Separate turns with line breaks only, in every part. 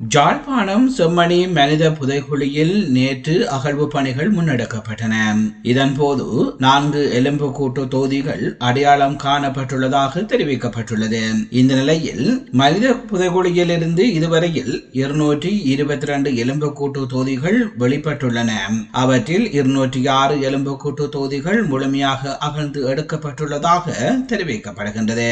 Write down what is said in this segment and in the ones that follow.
ஜாழ்ப்பாணம் செம்மணி மனித புதைகுழியில் நேற்று அகழ்வு பணிகள் முன்னெடுக்கப்பட்டன. இதன்போது நான்கு எலும்பு கூட்டு தொகுதிகள் அடையாளம் காணப்பட்டுள்ளதாக தெரிவிக்கப்பட்டுள்ளது. இந்த நிலையில் மனித புதைகுழியில் இருந்து இதுவரையில் இருநூற்றி இருபத்தி ரெண்டு எலும்பு கூட்டு தொகுதிகள் வெளிப்பட்டுள்ளன. அவற்றில் இருநூற்றி ஆறு எலும்பு கூட்டு தொகுதிகள் முழுமையாக அகழ்ந்து எடுக்கப்பட்டுள்ளதாக தெரிவிக்கப்படுகின்றது.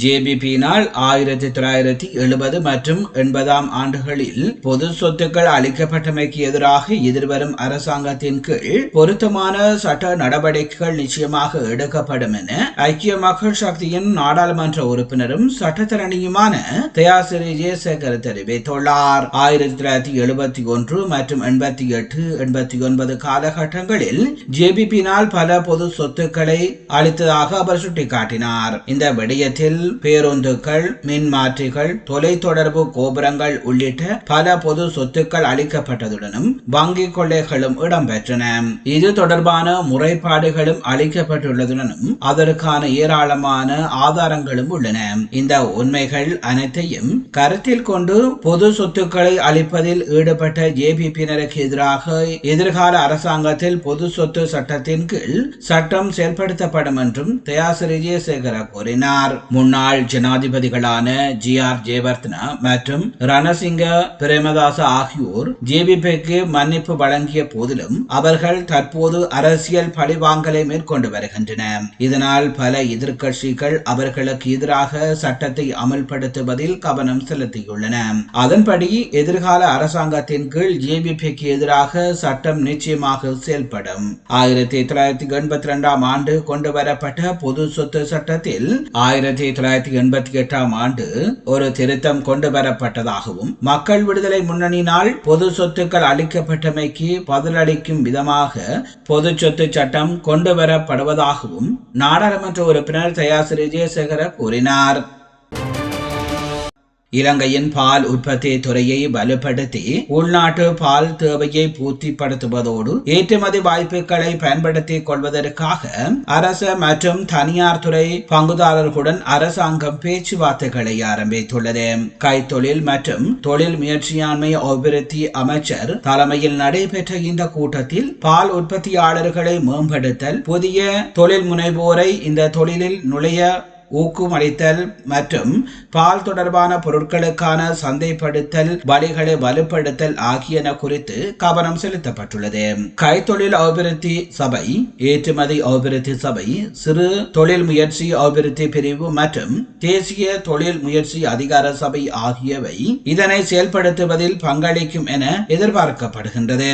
ஜேபிபியினால் ஆயிரத்தி தொள்ளாயிரத்தி எழுபது மற்றும் எண்பதாம் ஆண்டுகளில் பொது சொத்துக்கள் அளிக்கப்பட்டமைக்கு எதிராக எதிர்வரும் அரசாங்கத்தின் கீழ் பொருத்தமான சட்ட நடவடிக்கைகள் நிச்சயமாக எடுக்கப்படும் என ஐக்கிய மக்கள் சக்தியின் நாடாளுமன்ற உறுப்பினரும் சட்டத்தரணியுமான தயாசிரி ஜெயசேகர் தெரிவித்துள்ளார். ஆயிரத்தி தொள்ளாயிரத்தி எழுபத்தி ஒன்று மற்றும் எண்பத்தி எட்டு எண்பத்தி ஒன்பது காலகட்டங்களில் ஜேபிபியினால் பல பொது சொத்துக்களை அளித்ததாக அவர் சுட்டிக்காட்டினார். இந்த விடயத்தில் பேருந்துகள் மின்மாற்றிகள் தொலைத்தொடர்பு கோபுரங்கள் உள்ளிட்ட பல பொது சொத்துக்கள் அளிக்கப்பட்டதுடனும் வங்கி கொள்ளைகளும் இடம்பெற்றன. இது தொடர்பான முறைப்பாடுகளும் அளிக்கப்பட்டுள்ளதுடனும் அதற்கான ஏராளமான ஆதாரங்களும் உள்ளன. இந்த உண்மைகள் அனைத்தையும் கருத்தில் கொண்டு பொது சொத்துக்களை அளிப்பதில் ஈடுபட்ட ஜேபிபியினருக்கு எதிராக எதிர்கால அரசாங்கத்தில் பொது சொத்து சட்டத்தின் கீழ் சட்டம் செயல்படுத்தப்படும் என்றும் தயாசிரி ஜெயசேகர கூறினார். முன்னாள் ஜனாதிபதிகளான ஜி ஆர் ஜெயவர்தனா மற்றும் ரணசிங்க பிரேமதாச ஆகியோர் ஜேபிபிக்கு மன்னிப்பு வழங்கிய போதிலும் அவர்கள் தற்போது அரசியல் பழிவாங்கலை மேற்கொண்டு வருகின்றன இதனால் பல எதிர்க்கட்சிகள் அவர்களுக்கு எதிராக சட்டத்தை அமல்படுத்துவதில் கவனம் செலுத்தியுள்ளன அதன்படி எதிர்கால அரசாங்கத்தின் கீழ் ஜேபிபிக்கு எதிராக சட்டம் நிச்சயமாக செயல்படும். ஆயிரத்தி தொள்ளாயிரத்தி எண்பத்தி இரண்டாம் ஆண்டு கொண்டு வரப்பட்ட பொது சொத்து சட்டத்தில் ஆயிரத்தி தொள்ளாயிரத்தி எண்பத்தி எட்டாம் ஆண்டு ஒரு திருத்தம் கொண்டு வரப்பட்டதாகவும் மக்கள் விடுதலை முன்னணியினால் பொது சொத்துக்கள் அளிக்கப்பட்டமைக்கு பதிலளிக்கும் விதமாக பொது சொத்து சட்டம் கொண்டு வரப்படுவதாகவும் நாடாளுமன்ற உறுப்பினர் தயாசிரி விஜயசேகர கூறினார். இலங்கையின் பால் உற்பத்தி துறையை வலுப்படுத்தி உள்நாட்டு பால் தேவையை பூர்த்திப்படுத்துவதோடு ஏற்றுமதி வாய்ப்புகளை பயன்படுத்திக் கொள்வதற்காக அரசு மற்றும் தனியார் துறை பங்குதாரர்களுடன் அரசாங்கம் பேச்சுவார்த்தைகளை ஆரம்பித்துள்ளது. கைத்தொழில் மற்றும் தொழில் முயற்சியாண்மை அபிவிருத்தி அமைச்சர் தலைமையில் நடைபெற்ற இந்த கூட்டத்தில் பால் உற்பத்தியாளர்களை மேம்படுத்தல் புதிய தொழில் முனைவோரை இந்த தொழிலில் நுழைய ஊக்குமளித்தல் மற்றும் பால் தொடர்பான பொருட்களுக்கான சந்தைப்படுத்தல் வழிகளை வலுப்படுத்தல் ஆகியன குறித்து கவனம் செலுத்தப்பட்டுள்ளது. கைத்தொழில் அபிவிருத்தி சபை ஏற்றுமதி அபிவிருத்தி சபை சிறு தொழில் முயற்சி அபிவிருத்தி பிரிவு மற்றும் தேசிய தொழில் முயற்சி அதிகார சபை ஆகியவை இதனை செயல்படுத்துவதில் பங்களிக்கும் என எதிர்பார்க்கப்படுகின்றது.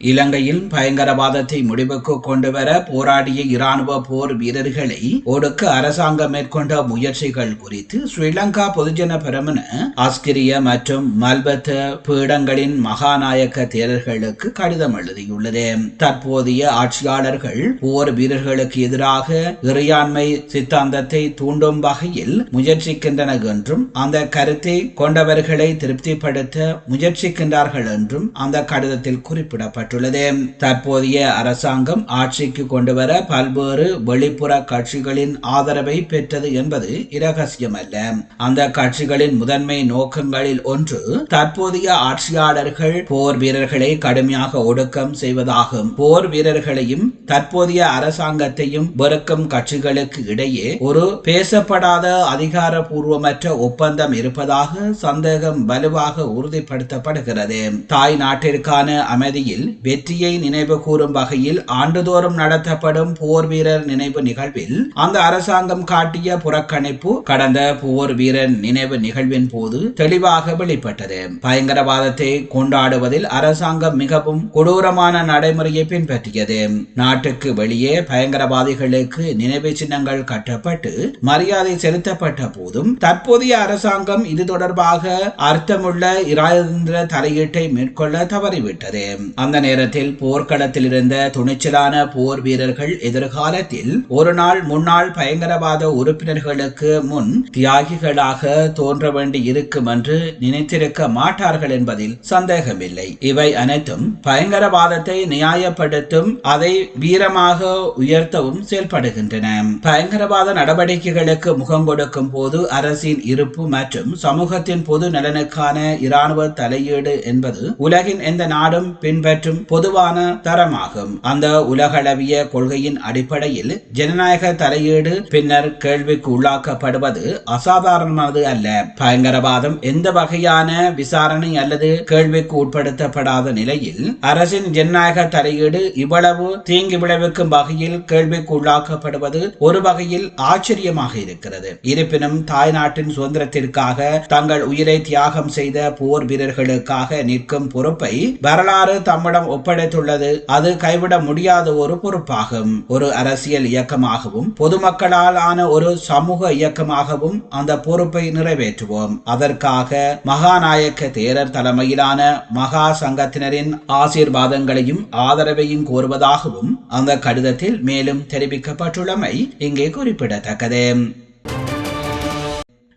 இலங்கையில் பயங்கரவாதத்தை முடிவுக்கு கொண்டுவர போராடிய இராணுவ போர் வீரர்களை ஒடுக்க அரசாங்கம் மேற்கொண்ட முயற்சிகள் குறித்து ஸ்ரீலங்கா பொதுஜன பெருமன ஆஸ்கிரிய மற்றும் மல்பத்த பீடங்களின் மகாநாயக்க தேரர்களுக்கு கடிதம் எழுதியுள்ளது. தற்போதைய ஆட்சியாளர்கள் போர் வீரர்களுக்கு எதிராக இறையாண்மை சித்தாந்தத்தை தூண்டும் வகையில் முயற்சிக்கின்றன என்றும் அந்த கருத்தை கொண்டவர்களை திருப்திப்படுத்த முயற்சிக்கின்றார்கள் என்றும் அந்த கடிதத்தில் குறிப்பிடப்பட்டது தெரிவிக்கப்பட்டுள்ளது தற்போதைய அரசாங்கம் ஆட்சிக்கு கொண்டுவர பல்வேறு வெளிப்புற கட்சிகளின் ஆதரவை பெற்றது என்பது இரகசியமல்ல. அந்த கட்சிகளின் முதன்மை நோக்கங்களில் ஒன்று தற்போதைய ஆட்சியாளர்கள் போர் வீரர்களை கடுமையாக ஒடுக்கம் செய்வதாகும். போர் வீரர்களையும் தற்போதைய அரசாங்கத்தையும் வெறுக்கும் கட்சிகளுக்கு இடையே ஒரு பேசப்படாத அதிகாரபூர்வமற்ற ஒப்பந்தம் இருப்பதாக சந்தேகம் வலுவாக உறுதிப்படுத்தப்படுகிறது. தாய் நாட்டிற்கான அமைதியில் வெற்றியை நினைவு கூறும் வகையில் ஆண்டுதோறும் நடத்தப்படும் போர் வீரர் நினைவு நிகழ்வில் அந்த அரசாங்கம் காட்டிய புறக்கணிப்பு கடந்த போர் வீரர் நினைவு நிகழ்வின் போது தெளிவாக வெளிப்பட்டது. பயங்கரவாதத்தை கொண்டாடுவதில் அரசாங்கம் மிகவும் கொடூரமான நடைமுறையை பின்பற்றியது. நாட்டுக்கு வெளியே பயங்கரவாதிகளுக்கு நினைவு சின்னங்கள் கட்டப்பட்டு மரியாதை செலுத்தப்பட்ட போதும் தற்போதைய அரசாங்கம் இது தொடர்பாக அர்த்தமுள்ள இராஜேந்திர தலையீட்டை மேற்கொள்ள தவறிவிட்டது. அந்த நேரத்தில் போர்க்களத்தில் இருந்த துணிச்சலான போர் வீரர்கள் எதிர்காலத்தில் ஒரு நாள் முன்னாள் பயங்கரவாத உறுப்பினர்களுக்கு முன் தியாகிகளாக தோன்ற வேண்டி இருக்கும் என்று நினைத்திருக்க மாட்டார்கள் என்பதில் சந்தேகமில்லை. இவை அனைத்தும் பயங்கரவாதத்தை நியாயப்படுத்தும் அதை வீரமாக உயர்த்தவும் செயல்படுகின்றன. பயங்கரவாத நடவடிக்கைகளுக்கு முகம் கொடுக்கும் போது அரசின் இருப்பு மற்றும் சமூகத்தின் பொது நலனுக்கான இராணுவ தலையீடு என்பது உலகின் எந்த நாடும் பின்பற்றும் பொதுவான தரமாகும். அந்த உலகளவிய கொள்கையின் அடிப்படையில் ஜனநாயக தலையீடு பின்னர் கேள்விக்கு உள்ளாக்கப்படுவது அசாதாரணமானது அல்ல. பயங்கரவாதம் எந்த வகையான விசாரணை அல்லது கேள்விக்கு உட்படுத்தப்படாத நிலையில் அரசின் ஜனநாயக தலையீடு இவ்வளவு தீங்கு விளைவிக்கும் வகையில் கேள்விக்கு உள்ளாக்கப்படுவது ஒரு வகையில் ஆச்சரியமாக இருக்கிறது. இருப்பினும் தாய்நாட்டின் சுதந்திரத்திற்காக தங்கள் உயிரை தியாகம் செய்த போர் வீரர்களுக்காக நிற்கும் பொறுப்பை வரலாறு தம்மிடம் ஒப்படைத்துள்ளது. அது கைவிட முடியாத ஒரு பொறுப்பாகும். ஒரு அரசியல் இயக்கமாகவும் பொதுமக்களால் ஆன ஒரு சமூக இயக்கமாகவும் அந்த பொறுப்பை நிறைவேற்றுவோம். அதற்காக மகாநாயக்க தேரர் தலைமையிலான மகா சங்கத்தினரின் ஆசீர்வாதங்களையும் ஆதரவையும் கோருவதாகவும் அந்த கடிதத்தில் மேலும் தெரிவிக்கப்பட்டுள்ளமை இங்கே குறிப்பிடத்தக்கது.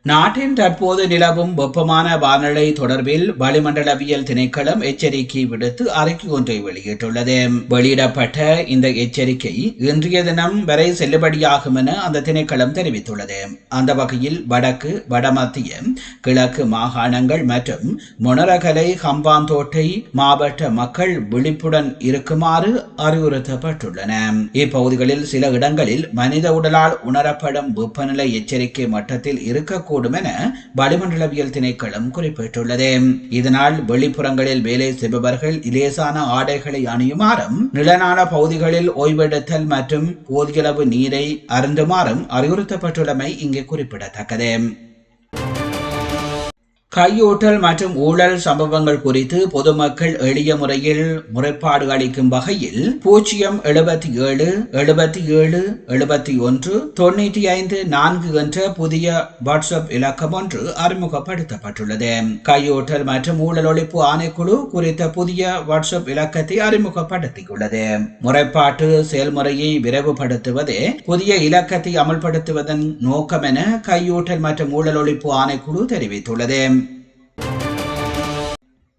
நாட்டின் தற்போது நிலவும் வெப்பமான வானிலை தொடர்பில் வளிமண்டலவியல் திணைக்களம் எச்சரிக்கை விடுத்து அறிக்கை ஒன்றை வெளியிட்டுள்ளது. வெளியிடப்பட்ட இந்த எச்சரிக்கை இன்றைய தினம் வரை செல்லுபடியாகும் என அந்த திணைக்களம் தெரிவித்துள்ளது. அந்த வகையில் வடக்கு வடமத்திய கிழக்கு மாகாணங்கள் மற்றும் மொனரகலை ஹம்பாந்தோட்டை மாவட்ட மக்கள் விழிப்புடன் இருக்குமாறு அறிவுறுத்தப்பட்டுள்ளன. இப்பகுதிகளில் சில இடங்களில் மனித உடலால் உணரப்படும் வெப்பநிலை எச்சரிக்கை மட்டத்தில் இருக்கக்கூடும் கூடும் என வளிமண்டலவியல் திணைக்களம் குறிப்பிட்டுள்ளது. இதனால் வெளிப்புறங்களில் வேலை செய்பவர்கள் இலேசான ஆடைகளை அணியுமாறும் நிலநாள பகுதிகளில் ஓய்வெடுத்தல் மற்றும் போதியளவு நீரை அருந்துமாறும் அறிவுறுத்தப்பட்டுள்ளமை இங்கே குறிப்பிடத்தக்கது. கையூட்டல் மற்றும் ஊழல் சம்பவங்கள் குறித்து பொதுமக்கள் எளிய முறையில் முறைப்பாடு அளிக்கும் வகையில் பூஜ்ஜியம் எழுபத்தி ஏழு எழுபத்தி ஏழு எழுபத்தி ஒன்று தொண்ணூற்றி ஐந்து நான்கு என்ற புதிய வாட்ஸ்அப் இலக்கம் ஒன்று அறிமுகப்படுத்தப்பட்டுள்ளது. கையூட்டல் மற்றும் ஊழல் ஒழிப்பு ஆணைக்குழு குறித்த புதிய வாட்ஸ்அப் இலக்கத்தை அறிமுகப்படுத்தியுள்ளது. முறைப்பாட்டு செயல்முறையை விரைவுபடுத்துவதே புதிய இலக்கத்தை அமல்படுத்துவதன் நோக்கம் என கையூட்டல் மற்றும் ஊழல் ஒழிப்பு ஆணைக்குழு தெரிவித்துள்ளது.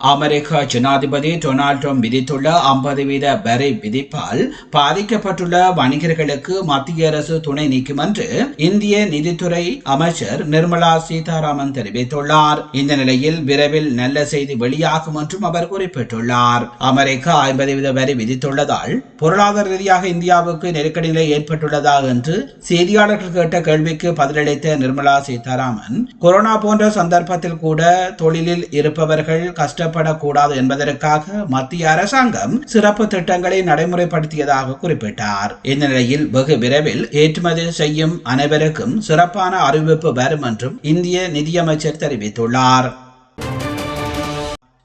அமெரிக்க ஜனாதிபதி டொனால்ட் ட்ரம்ப் விதித்துள்ள ஐம்பது வீத வரி விதிப்பால் பாதிக்கப்பட்டுள்ள வணிகர்களுக்கு மத்திய அரசு துணை நீக்கும் என்று இந்திய நிதித்துறை அமைச்சர் நிர்மலா சீதாராமன் தெரிவித்துள்ளார். இந்த நிலையில் விரைவில் நல்ல செய்தி வெளியாகும் என்றும் அவர் குறிப்பிட்டுள்ளார். அமெரிக்கா ஐம்பது வீத வரி விதித்துள்ளதால் பொருளாதார ரீதியாக இந்தியாவுக்கு நெருக்கடி நிலை ஏற்பட்டுள்ளதா என்று செய்தியாளர்கள் கேட்ட கேள்விக்கு பதிலளித்த நிர்மலா சீதாராமன் கொரோனா போன்ற சந்தர்ப்பத்தில் கூட தொழிலில் இருப்பவர்கள் கஷ்ட கஷ்டப்படக்கூடாது என்பதற்காக மத்திய அரசாங்கம் சிறப்பு திட்டங்களை நடைமுறைப்படுத்தியதாக குறிப்பிட்டார். இந்நிலையில் வெகு விரைவில் ஏற்றுமதி செய்யும் அனைவருக்கும் சிறப்பான அறிவிப்பு வரும் என்றும் இந்திய நிதியமைச்சர் தெரிவித்துள்ளார்.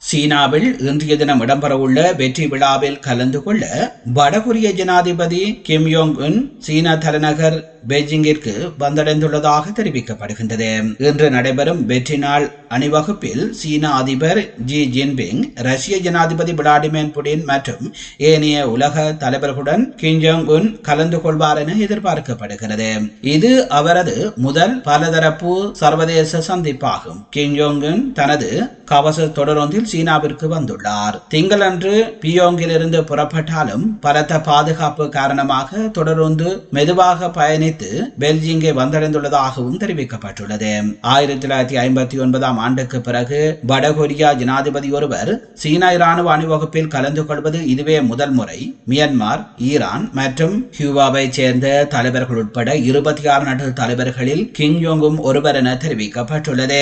சீனாவில் இன்றைய தினம் இடம்பெறவுள்ள வெற்றி விழாவில் கலந்து கொள்ள வடகொரிய ஜனாதிபதி கிம் யோங் உன் சீன தலைநகர் பெய்ஜிங்கிற்கு வந்தடைந்துள்ளதாக தெரிவிக்கப்படுகின்றது. இன்று நடைபெறும் வெற்றி நாள் அணிவகுப்பில் சீன அதிபர் ஜி ஜின்பிங் ரஷ்ய ஜனாதிபதி விளாடிமிர் புடின் மற்றும் ஏனைய உலக தலைவர்களுடன் கிம் ஜோங் உன் கலந்து கொள்வார் என எதிர்பார்க்கப்படுகிறது. இது அவரது முதல் பலதரப்பு சர்வதேச சந்திப்பாகும். கிம் ஜோங் உன் தனது கவச தொடரொன்றில் சீனாவிற்கு வந்துள்ளார். திங்களன்று பியோங்கிலிருந்து புறப்பட்டாலும் பலத்த பாதுகாப்பு காரணமாக தொடரொன்று மெதுவாக பயணி அழைத்து பெல்ஜிங்கை வந்தடைந்துள்ளதாகவும் தெரிவிக்கப்பட்டுள்ளது. ஆயிரத்தி தொள்ளாயிரத்தி ஐம்பத்தி ஒன்பதாம் ஆண்டுக்கு பிறகு வடகொரியா ஜனாதிபதி ஒருவர் சீனா இராணுவ அணிவகுப்பில் கலந்து கொள்வது இதுவே முதல் முறை. மியான்மர் ஈரான் மற்றும் ஹியூவாவை சேர்ந்த தலைவர்கள் உட்பட இருபத்தி ஆறு நாட்டு தலைவர்களில் கிங் யோங்கும் ஒருவர் என தெரிவிக்கப்பட்டுள்ளது.